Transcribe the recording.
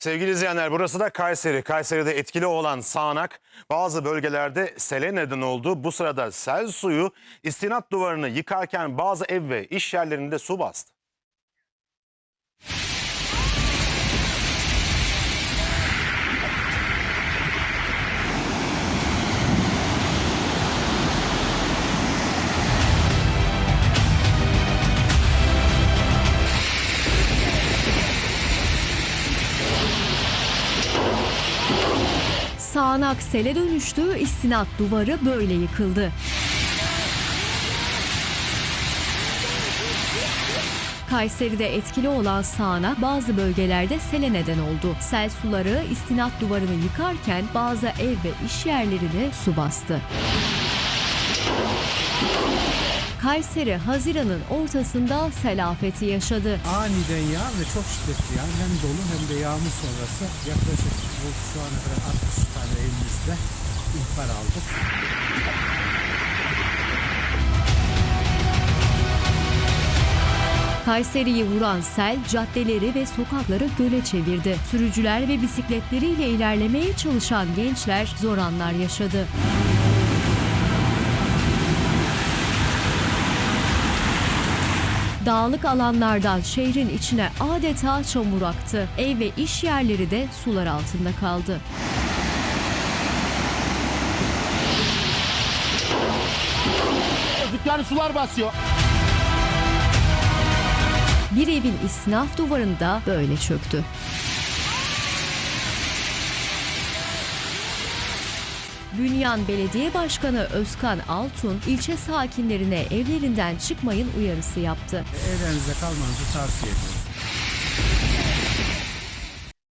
Sevgili izleyenler burası da Kayseri. Kayseri'de etkili olan sağanak bazı bölgelerde sele neden oldu. Bu sırada sel suyu istinat duvarını yıkarken bazı ev ve iş yerlerinde su bastı. Sağanak sele dönüştü, istinat duvarı böyle yıkıldı. Kayseri'de etkili olan sağanak bazı bölgelerde sele neden oldu. Sel suları istinat duvarını yıkarken bazı ev ve iş yerlerine su bastı. Kayseri Haziran'ın ortasında sel afeti yaşadı. aniden yağ ve çok şiddetli yağ. Hem dolu hem de yağmur sonrası yaklaşık bu şu ana kadar 60 tane evimizde ihbar aldık. Kayseri'yi vuran sel caddeleri ve sokakları göle çevirdi. Sürücüler ve bisikletleriyle ilerlemeye çalışan gençler zor anlar yaşadı. Dağlık alanlardan şehrin içine adeta çamur aktı. Ev ve iş yerleri de sular altında kaldı. Dükkanı sular basıyor. Bir evin istinaf duvarında böyle çöktü. Bünyan Belediye Başkanı Özkan Altun ilçe sakinlerine evlerinden çıkmayın uyarısı yaptı. Evlerinizde kalmanızı tavsiye ediyorum.